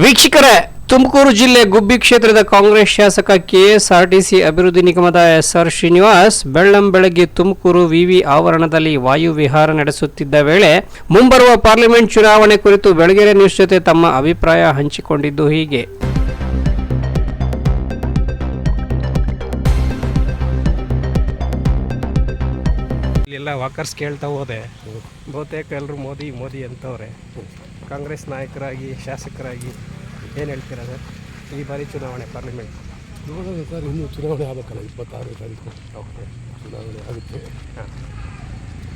ವೀಕ್ಷಕರೇ, ತುಮಕೂರು ಜಿಲ್ಲೆ ಗುಬ್ಬಿ ಕ್ಷೇತ್ರದ ಕಾಂಗ್ರೆಸ್ ಶಾಸಕ ಕೆಎಸ್ಆರ್ಟಿಸಿ ಅಭಿವೃದ್ಧಿ ನಿಗಮದ ಎಸ್ಆರ್ ಶ್ರೀನಿವಾಸ್, ಬೆಳ್ಳಂ ಬೆಳಗ್ಗೆ ತುಮಕೂರು ವಿವಿ ಆವರಣದಲ್ಲಿ ವಾಯು ವಿಹಾರ ನಡೆಸುತ್ತಿದ್ದ ವೇಳೆ ಮುಂಬರುವ ಪಾರ್ಲಿಮೆಂಟ್ ಚುನಾವಣೆ ಕುರಿತು ಬೆಳಗೆರೆ ನ್ಯೂಸ್ ಜೊತೆ ತಮ್ಮ ಅಭಿಪ್ರಾಯ ಹಂಚಿಕೊಂಡಿದ್ದು ಹೀಗೆ. ವಾಕರ್ಸ್ ಕೇಳ್ತಾ ಹೋದೆ. ಬಹುತೇಕ ಎಲ್ಲರೂ ಮೋದಿ ಮೋದಿ ಅಂತವ್ರೆ. ಕಾಂಗ್ರೆಸ್ ನಾಯಕರಾಗಿ ಶಾಸಕರಾಗಿ ಏನು ಹೇಳ್ತೀರಾ ಸರ್? ಈ ಬಾರಿ ಚುನಾವಣೆ ಪಾರ್ಲಿಮೆಂಟ್. ನೋಡೋಣ ಸರ್ ಇನ್ನೂ ಚುನಾವಣೆ ಆಗಬೇಕಲ್ಲ ಇಪ್ಪತ್ತಾರು ತಾರೀಕು. ಓಕೆ. ಚುನಾವಣೆ ಆಗುತ್ತೆ. ಹಾಂ.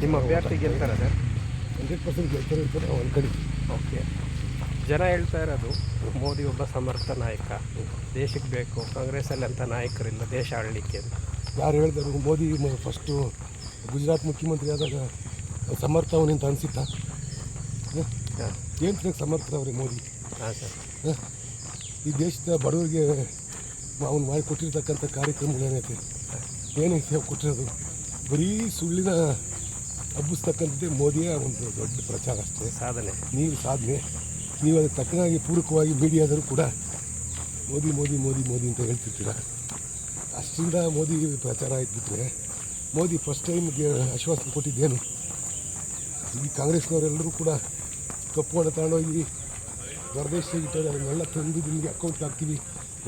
ನಿಮ್ಮ ಅಭ್ಯರ್ಥಿ ಗೆಲ್ತಾರ ಸರ್? ಹಂಡ್ರೆಡ್ ಪರ್ಸೆಂಟ್ ಗೆಲ್ತಾರೆ ಅಂತ ನಾವು ಕಡೆ. ಓಕೆ. ಜನ ಹೇಳ್ತಾ ಇರೋದು ಮೋದಿ ಒಬ್ಬ ಸಮರ್ಥ ನಾಯಕ. ದೇಶಕ್ಕೆ ಬೇಕು ಕಾಂಗ್ರೆಸ್ಸಲ್ಲಿ ಅಂತ ನಾಯಕರಿಲ್ಲ ದೇಶ ಆಳಲಿಕ್ಕೆ ಅಂತ. ಯಾರು ಹೇಳಿದ್ರು ಮೋದಿ ಫಸ್ಟು ಗುಜರಾತ್ ಮುಖ್ಯಮಂತ್ರಿ ಆದಾಗ ಸಮರ್ಥ ಅವನಿಂತ ಅನಿಸಿತ್ತ? ಏನು ಏನು ಸಮರ್ಥ ಅವ್ರಿ ಮೋದಿ? ಹಾಂ ಸರ್. ಹ? ಈ ದೇಶದ ಬಡವರಿಗೆ ಅವನು ಮಾಡಿ ಕೊಟ್ಟಿರ್ತಕ್ಕಂಥ ಕಾರ್ಯಕ್ರಮಗಳೇನೈತೆ ಏನೇ ಸೇವೆ ಕೊಟ್ಟಿರೋದು? ಬರೀ ಸುಳ್ಳಿನ ಹಬ್ಬಿಸ್ತಕ್ಕಂಥದ್ದೇ ಮೋದಿಯ ಒಂದು ದೊಡ್ಡ ಪ್ರಚಾರ ಅಷ್ಟೇ. ಸಾಧನೆ. ನೀವು ಸಾಧನೆ. ನೀವು ಅದಕ್ಕೆ ತಕ್ಕನಾಗಿ ಪೂರಕವಾಗಿ ಮೀಡಿಯಾದರೂ ಕೂಡ ಮೋದಿ ಮೋದಿ ಮೋದಿ ಮೋದಿ ಅಂತ ಹೇಳ್ತಿರ್ತೀರ? ಅಷ್ಟರಿಂದ ಮೋದಿ ಪ್ರಚಾರ ಆಯ್ತುಬಿಟ್ರೆ ಮೋದಿ ಫಸ್ಟ್ ಟೈಮ್ಗೆ ಆಶ್ವಾಸನೆ ಕೊಟ್ಟಿದ್ದೇನು. ಈ ಕಾಂಗ್ರೆಸ್ನವರೆಲ್ಲರೂ ಕೂಡ ಕಪ್ಪು ಹಣ ತಗೊಂಡೋಗಿ ಇಟ್ಟರೆ ಅದನ್ನೆಲ್ಲ ತಂದು ನಿಮಗೆ ಅಕೌಂಟ್ ಹಾಕ್ತೀವಿ.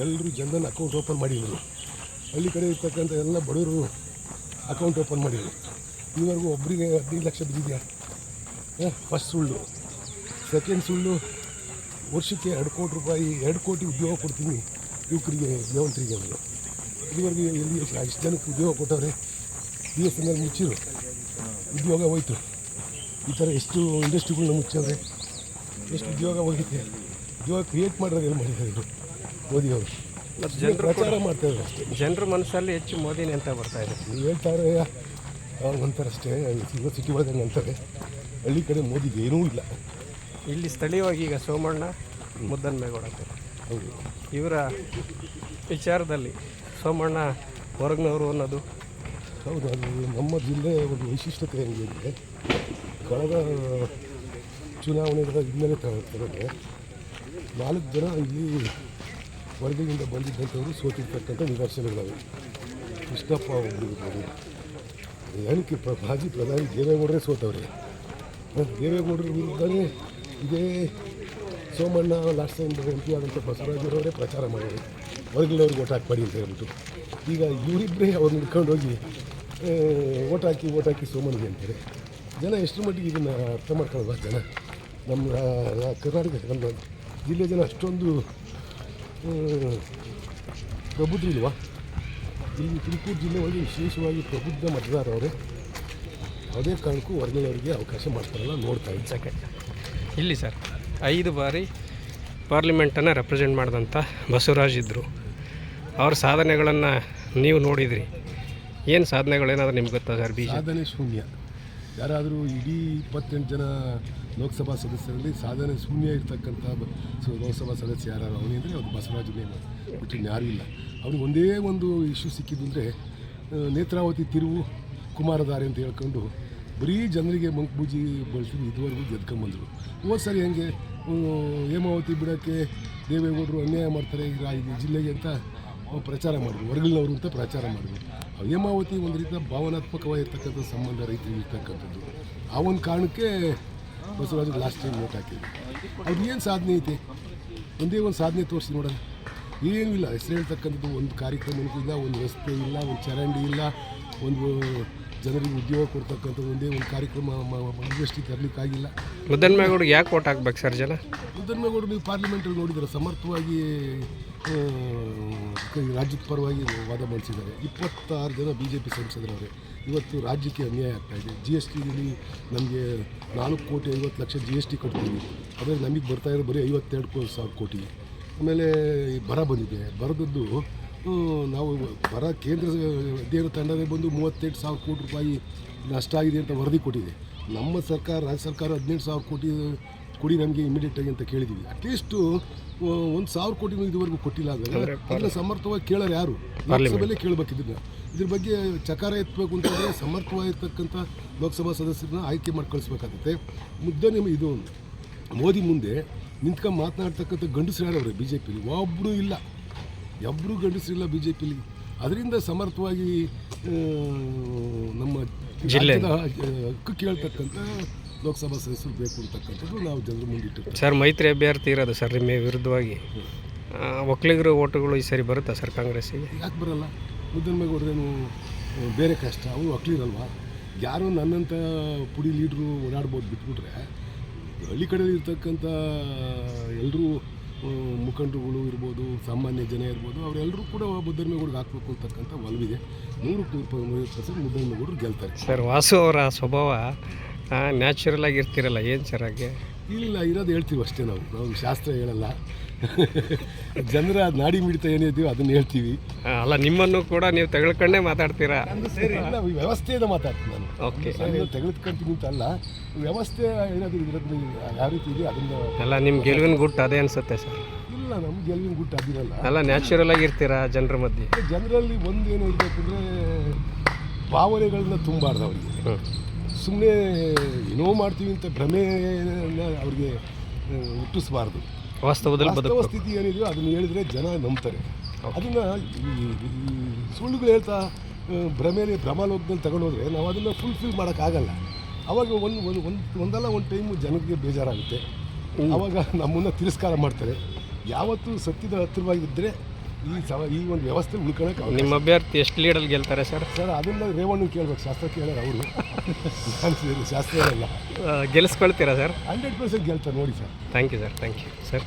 ಎಲ್ಲರೂ ಜನರಲ್ ಅಕೌಂಟ್ ಓಪನ್ ಮಾಡಿದರು. ಹಳ್ಳಿ ಕಡೆ ಇರ್ತಕ್ಕಂಥ ಎಲ್ಲ ಬಡವರು ಅಕೌಂಟ್ ಓಪನ್ ಮಾಡಿದರು. ಈವರೆಗೂ ಒಬ್ಬರಿಗೆ ಹದಿನೈದು ಲಕ್ಷ ಬಿದ್ದಿದೆಯಾ? ಫಸ್ಟ್ ಸುಳ್ಳು. ಸೆಕೆಂಡ್ ಸುಳ್ಳು, ವರ್ಷಕ್ಕೆ ಎರಡು ಕೋಟಿ ರೂಪಾಯಿ, ಎರಡು ಕೋಟಿ ಉದ್ಯೋಗ ಕೊಡ್ತೀನಿ ಯುವಕರಿಗೆ, ಯುವಂತರಿಗೆ ಅವರು ಇದುವರೆಗೂ ಎಲ್ಲಿ ಎಷ್ಟು ಜನಕ್ಕೆ ಉದ್ಯೋಗ ಕೊಟ್ಟವ್ರೆ? ಬಿ ಎಸ್ ಎನ್ ಎಲ್ ಮುಚ್ಚಿರು. ಉದ್ಯೋಗ ಹೋಯಿತು. ಈ ಥರ ಎಷ್ಟು ಇಂಡಸ್ಟ್ರಿಗಳನ್ನ ಮುಚ್ಚಿದ್ರೆ ಎಷ್ಟು ಉದ್ಯೋಗ ಹೋಗಿತ್ತೆ ಉದ್ಯೋಗ ಕ್ರಿಯೇಟ್ ಮಾಡಿದ್ರೆ ಏನು ಮಾಡಿದ್ದಾರೆ ಇವರು ಮೋದಿಯವರು ಮತ್ತು ಜನರು ಪ್ರಚಾರ ಮಾಡ್ತಾರೆ ಅಷ್ಟೇ. ಜನರ ಮನಸ್ಸಲ್ಲಿ ಹೆಚ್ಚು ಮೋದಿನೇ ಅಂತ ಬರ್ತಾ ಇದೆ. ನೀವು ಹೇಳ್ತಾರೆ ಅವ್ರು ಅಂತಾರೆ ಅಷ್ಟೇ. ಸಿಗೋ ಸಿಟಿ ಒಳಗೆ ಅಂತಾರೆ. ಹಳ್ಳಿ ಕಡೆ ಮೋದಿಗೆ ಏನೂ ಇಲ್ಲ. ಇಲ್ಲಿ ಸ್ಥಳೀಯವಾಗಿ ಈಗ ಸೋಮಣ್ಣ ಮುದ್ದನ್ಮೇಗೌಡ ಹೌದು. ಇವರ ವಿಚಾರದಲ್ಲಿ ಸೋಮಣ್ಣ ಹೊರಗ್ನವರು ಅನ್ನೋದು ಹೌದು, ಅದು ನಮ್ಮ ಜಿಲ್ಲೆಯ ಒಂದು ವೈಶಿಷ್ಟ್ಯತೆ ಅಂದರೆ ಕಳೆದ ಚುನಾವಣೆಗಳ ಹಿನ್ನೆಲೆ ತಗೊಂಡ್ರೆ ನಾಲ್ಕು ಜನ ಇಲ್ಲಿ ವರ್ಗದಿಂದ ಬಂದಿದ್ದಂಥವರು ಸೋತಿರ್ತಕ್ಕಂಥ ನಿದರ್ಶನಗಳವೆ. ಕೃಷ್ಣಪ್ಪ ಒಬ್ಬರು ಏನಕ್ಕೆ ಪ್ರ, ಮಾಜಿ ಪ್ರಧಾನಿ ದೇವೇಗೌಡರೇ ಸೋತವ್ರೆ. ದೇವೇಗೌಡರ ವಿರುದ್ಧನೇ ಇದೇ Somanna last time M P ಆದಂಥ ಬಸವರಾಜರವರೇ ಪ್ರಚಾರ ಮಾಡೋರು ಹೊರಗಿನವ್ರಿಗೆ ಓಟ್ ಹಾಕ್ಬೇಡಿ ಅಂತ ಹೇಳ್ಬಿಟ್ಟು. ಈಗ ಇವರಿಬ್ಬರೇ ಅವ್ರನ್ನ ಹಿಡ್ಕೊಂಡು ಹೋಗಿ ಓಟ್ ಹಾಕಿ ಓಟ್ ಹಾಕಿ ಸೋಮನಿಗೆ ಅಂತಾರೆ. ಜನ ಎಷ್ಟು ಮಟ್ಟಿಗೆ ಇದನ್ನು ಅರ್ಥ ಮಾಡ್ಕೊಳ್ಳಲ್ಲ ಜನ? ನಮ್ಮ ಕರ್ನಾಟಕ ನಮ್ಮ ಜಿಲ್ಲೆ ಜನ ಅಷ್ಟೊಂದು ಪ್ರಬುದ್ಧ ಇಲ್ವಾ ಇಲ್ಲಿ ತುಮಕೂರು ಜಿಲ್ಲೆ ಒಳಗೆ ವಿಶೇಷವಾಗಿ ಪ್ರಬುದ್ಧ ಮತದಾರವರೇ ಯಾವುದೇ ಕಾರಣಕ್ಕೂ ಹೊರಗಿನವರಿಗೆ ಅವಕಾಶ ಮಾಡ್ತಾರಲ್ಲ ನೋಡ್ತಾ ಇದ್ದೆ ಸೆಕೆಂಡ್ ಇಲ್ಲಿ ಸರ್, ಐದು ಬಾರಿ ಪಾರ್ಲಿಮೆಂಟನ್ನು ರೆಪ್ರೆಸೆಂಟ್ ಮಾಡಿದಂಥ ಬಸವರಾಜ್ ಇದ್ದರು ಅವ್ರ ಸಾಧನೆಗಳನ್ನು ನೀವು ನೋಡಿದ್ರಿ. ಏನು ಏನಾದರೂ ನಿಮ್ಗೆ ಗೊತ್ತಾ ಸರ್ ಬಿ ಸಾಧನೆ ಶೂನ್ಯ. ಯಾರಾದರೂ ಇಡೀ ಇಪ್ಪತ್ತೆಂಟು ಜನ ಲೋಕಸಭಾ ಸದಸ್ಯರಲ್ಲಿ ಸಾಧನೆ ಶೂನ್ಯ ಇರ್ತಕ್ಕಂಥ ಬ- ಲೋಕಸಭಾ ಸದಸ್ಯ ಯಾರು ಅವನಿ ಅಂದರೆ ಬಸವರಾಜ ಬಸವರಾಜನೇ ಬಿಟ್ಟು ಯಾರೂ ಇಲ್ಲ. ಅವ್ನಿಗೆ ಒಂದೇ ಒಂದು ಇಶ್ಯೂ ಸಿಕ್ಕಿದ್ದು ಅಂದರೆ ನೇತ್ರಾವತಿ ತಿರುವು ಕುಮಾರಧಾರೆ ಅಂತ ಹೇಳ್ಕೊಂಡು ಬರೀ ಜನರಿಗೆ ಮಂಕ್ಬೂಜಿ ಬಳಸಿ ಇದುವರೆಗೂ ಗೆದ್ಕೊಂಬಂದರು ಹೋದ ಸರಿ ಹೆಂಗೆ ಹ್ಮ್, ಹೇಮಾವತಿ ಬಿಡೋಕ್ಕೆ ದೇವೇಗೌಡರು ಅನ್ಯಾಯ ಮಾಡ್ತಾರೆ ಈಗ ಜಿಲ್ಲೆಗೆ ಅಂತ ಪ್ರಚಾರ ಮಾಡಿದ್ರು ಹೊರಗಿನವರು ಅಂತ ಪ್ರಚಾರ ಮಾಡಿದ್ರು. ಹೇಮಾವತಿ ಒಂದು ರೀತಿಯ ಭಾವನಾತ್ಮಕವಾಗಿರ್ತಕ್ಕಂಥ ಸಂಬಂಧ ರೈತರಿಗೆ ಇರ್ತಕ್ಕಂಥದ್ದು. ಆ ಒಂದು ಕಾರಣಕ್ಕೆ ಬಸವರಾಜ್ ಲಾಸ್ಟ್ ಟೈಮ್ ನೋಟ್ ಹಾಕಿದ್ರು. ಅವ್ರು ಏನು ಸಾಧನೆ ಐತಿ? ಒಂದೇ ಒಂದು ಸಾಧನೆ ತೋರಿಸಿ ನೋಡೋಣ. ಏನೂ ಇಲ್ಲ ಹೆಸರು ಹೇಳ್ತಕ್ಕಂಥದ್ದು ಒಂದು ಕಾರ್ಯಕ್ರಮಕ್ಕೂ ಇಲ್ಲ ಒಂದು ರಸ್ತೆ ಇಲ್ಲ ಒಂದು ಚರಂಡಿ ಇಲ್ಲ ಒಂದು ಜನರಿಗೆ ಉದ್ಯೋಗ ಕೊಡ್ತಕ್ಕಂಥ ಒಂದೇ ಒಂದು ಕಾರ್ಯಕ್ರಮ ಇಂಡಸ್ಟ್ರಿ ತರಲಿಕ್ಕಾಗಿಲ್ಲ. ಮುದ್ದನ್ಮೇಗೌಡ ಯಾಕೆ ವೋಟ್ ಹಾಕ್ಬೇಕು ಸರ್ ಜನ? ಮುದ್ದನ್ಮೇಗೌಡ ನೀವು ಪಾರ್ಲಿಮೆಂಟಲ್ಲಿ ನೋಡಿದ್ರೆ ಸಮರ್ಥವಾಗಿ ರಾಜ್ಯದ ಪರವಾಗಿ ವಾದ ಮಾಡಿಸಿದ್ದಾರೆ. ಇಪ್ಪತ್ತಾರು ಜನ ಬಿ ಜೆ ಪಿ ಸಂಸದರವರೇ. ಇವತ್ತು ರಾಜ್ಯಕ್ಕೆ ಅನ್ಯಾಯ ಆಗ್ತಾ ಇದೆ. ಜಿ ಎಸ್ ಟಿಲಿ ನಮಗೆ ನಾಲ್ಕು ಕೋಟಿ ಐವತ್ತು ಲಕ್ಷ ಜಿ ಎಸ್ ಟಿ ಕಟ್ತೀವಿ. ಆದರೆ ನಮಗೆ ಬರ್ತಾ ಇರೋ ಬರೀ ಐವತ್ತೆರಡು ಸಾವಿರ ಕೋಟಿ. ಆಮೇಲೆ ಈ ಬರ ಬಂದಿದೆ. ಬರದದ್ದು ನಾವು ಬರ ಕೇಂದ್ರ ಅಧ್ಯಯನ ತಂಡವೇ ಬಂದು ಮೂವತ್ತೆಂಟು ಸಾವಿರ ಕೋಟಿ ರೂಪಾಯಿ ನಷ್ಟ ಆಗಿದೆ ಅಂತ ವರದಿ ಕೊಟ್ಟಿದೆ. ನಮ್ಮ ಸರ್ಕಾರ, ರಾಜ್ಯ ಸರ್ಕಾರ ಹದಿನೆಂಟು ಸಾವಿರ ಕೋಟಿ ಕೊಡಿ ನಮಗೆ ಇಮಿಡಿಯೇಟಾಗಿ ಅಂತ ಕೇಳಿದ್ದೀವಿ ಅಟ್ಲೀಸ್ಟ್ ಒಂದು ಸಾವಿರ ಕೋಟಿ ಇದುವರೆಗೂ ಕೊಟ್ಟಿಲ್ಲ ಆದರೆ ಅದನ್ನ ಸಮರ್ಥವಾಗಿ ಕೇಳೋರು ಯಾರು? ಲೋಕಸಭೆಯಲ್ಲೇ ಕೇಳಬೇಕು ಇದನ್ನ ಇದ್ರ ಬಗ್ಗೆ ಚಕಾರ ಎತ್ತಬೇಕು ಅಂತಂದರೆ ಸಮರ್ಥವಾಗಿರ್ತಕ್ಕಂಥ ಲೋಕಸಭಾ ಸದಸ್ಯರನ್ನ ಆಯ್ಕೆ ಮಾಡಿ ಕಳಿಸ್ಬೇಕಾಗುತ್ತೆ. ಮುದ್ದೆ ನಿಮ್ಮ ಇದು ಮೋದಿ ಮುಂದೆ ನಿಂತ್ಕೊಂಡು ಮಾತನಾಡ್ತಕ್ಕಂಥ ಗಂಡಸರು ಯಾರವ್ರೆ ಬಿ ಜೆ ಪಿಲಿ ಒಬ್ಬರು ಇಲ್ಲ. ಒಬ್ಬರು ಗಂಡಸರಿಲ್ಲ ಬಿ ಜೆ ಪಿಲಿ ಅದರಿಂದ ಸಮರ್ಥವಾಗಿ ನಮ್ಮ ಜಿಲ್ಲೆ. ಹಕ್ಕು ಕೇಳ್ತಕ್ಕಂಥ ಲೋಕಸಭಾ ಸದಸ್ಯರು ಬೇಕು ಅಂತಕ್ಕಂಥದ್ದು ನಾವು ಜನರ ಮುಂದಿಟ್ಟು ಸರ್ ಮೈತ್ರಿ ಅಭ್ಯರ್ಥಿ ಇರೋದು ಸರ್ ನಿಮ್ಮ ವಿರುದ್ಧವಾಗಿ. ಒಕ್ಕಲಿಗರ ಓಟುಗಳು ಈ ಸರಿ ಬರುತ್ತಾ ಸರ್ ಕಾಂಗ್ರೆಸ್ಸಿಗೆ? ಯಾಕೆ ಬರಲ್ಲ? ಮುದ್ದನ್ಮೇಗೌಡರೇನು ಬೇರೆ ಕಷ್ಟ. ಅವರು ಒಕ್ಲಿರಲ್ವಾ ಯಾರೋ ನನ್ನಂಥ ಪುಡಿ ಲೀಡ್ರು ಓಡಾಡ್ಬೋದು ಬಿಟ್ಬಿಟ್ರೆ ಹಳ್ಳಿ ಕಡೆಯಲ್ಲಿ ಇರ್ತಕ್ಕಂಥ ಎಲ್ಲರೂ ಮುಖಂಡರುಗಳು ಇರ್ಬೋದು ಸಾಮಾನ್ಯ ಜನ ಇರ್ಬೋದು ಅವರೆಲ್ಲರೂ ಕೂಡ ಮುದ್ದನ್ಮೇಗೌಡ್ಗೆ ಹಾಕ್ಬೇಕು ಅಂತಕ್ಕಂಥ ಒಲವಿದೆ. ನೂರಕ್ಕೆ ನೂರು ಪರ್ಸೆಂಟ್ ಗೆಲ್ತಾರೆ. ಸರ್ ವಾಸು ಅವರ ಸ್ವಭಾವ ನ್ಯಾಚುರಲ್ ಆಗಿ ಇರ್ತಿರಲ್ಲ ಏನು ಸರ್ ಹಾಗೆ? ಇಲ್ಲ ಇರೋದು ಹೇಳ್ತೀವಿ ಅಷ್ಟೇ ನಾವು. ನಾವು ಶಾಸ್ತ್ರ ಹೇಳಲ್ಲ. ಜನರ ನಾಡಿ ಮಿಡಿತ ಏನಿದೆಯೋ ಅದನ್ನು ಹೇಳ್ತೀವಿ. ಆ, ಅಲ್ಲ ನಿಮ್ಮನ್ನು ಕೂಡ ನೀವು ತೆಗೆದುಕೊಂಡೇ ಮಾತಾಡ್ತೀರಾ? ಇಲ್ಲ ಈ ವ್ಯವಸ್ಥೆಯಿಂದ ಮಾತಾಡ್ತೀನಿ ನಾನು. ಓಕೆ ನಾನು ತೆಗೆದುಕೊಂತೀನಿ ಅಂತ ಅಲ್ಲ ವ್ಯವಸ್ಥೆ ಇರೋದು ಯಾವ ರೀತಿ ಇದೆ ಅದನ್ನ ಅಲ್ಲ ನಿಮ್ಮ ಗೆಲುವಿನ ಗುಟ್ಟು ಅದೇ ಅನಿಸುತ್ತೆ ಸರ್ ಇಲ್ಲ ನಮ್ಗೆ ಗೆಲುವಿನ ಗುಟ್ಟು ಅದಿರಲ್ಲ. ಅಲ್ಲ ನ್ಯಾಚುರಲ್ ಆಗಿ ಇರ್ತೀರಾ ಜನರ ಮಧ್ಯೆ? ಜನರಲ್ಲಿ ಒಂದೇನು ಇರಬೇಕಂದ್ರೆ ಭಾವನೆಗಳನ್ನ ತುಂಬಾರ್ದು ಅವರಿಗೆ. ಹ್ಞೂ ಸುಮ್ಮನೆ ಏನೋ ಮಾಡ್ತೀವಿ ಅಂತ ಭ್ರಮೆ ಅವ್ರಿಗೆ ಹುಟ್ಟಿಸಬಾರ್ದು. ವಾಸ್ತವದಲ್ಲಿ ವಾಸ್ತವ ಸ್ಥಿತಿ ಏನಿದೆಯೋ ಅದನ್ನು ಹೇಳಿದ್ರೆ ಜನ ನಂಬ್ತಾರೆ. ಅದನ್ನು ಸುಳ್ಳುಗಳು ಹೇಳ್ತಾ ಭ್ರಮೇಲೆ ಭ್ರಮೆಯಲ್ಲಿ ಭ್ರಮಾಲೋಕದಲ್ಲಿ ತಗೊಂಡೋದ್ರೆ ನಾವು ಅದನ್ನು ಫುಲ್ಫಿಲ್ ಮಾಡೋಕ್ಕಾಗಲ್ಲ. ಅವಾಗ ಒಂದು ಒಂದು ಒಂದು ಒಂದಲ್ಲ ಒಂದು ಟೈಮು ಜನಕ್ಕೆ ಬೇಜಾರಾಗುತ್ತೆ. ಅವಾಗ ನಮ್ಮನ್ನು ತಿರಸ್ಕಾರ ಮಾಡ್ತಾರೆ. ಯಾವತ್ತೂ ಸತ್ಯದ ಹತ್ತಿರವಾಗಿದ್ದರೆ ಈ ಸವ ಈ ಒಂದು ವ್ಯವಸ್ಥೆ ಉಳ್ಕೊಳಕ್ಕೆ ನಿಮ್ಮ ಅಭ್ಯರ್ಥಿ ಎಷ್ಟು ಲೀಡಲ್ಲಿ ಗೆಲ್ತಾರೆ ಸರ್? ಸರ್ ಅದನ್ನ ರೇವಣ್ಣ ಕೇಳ್ಬೇಕು. ಶಾಸ್ತ್ರ ಕೇಳೋರು ಅವರು. ನಾನು ಶಾಸ್ತ್ರ ಇಲ್ಲ ಗೆಲ್ಸ್ಕೊಳ್ತೀರಾ ಗೆಲ್ಲಿಸ್ಕೊಳ್ತೀರಾ ಸರ್? ಹಂಡ್ರೆಡ್ ಪರ್ಸೆಂಟ್ ಗೆಲ್ತಾರೆ ನೋಡಿ sir. Thank you sir thank you sir.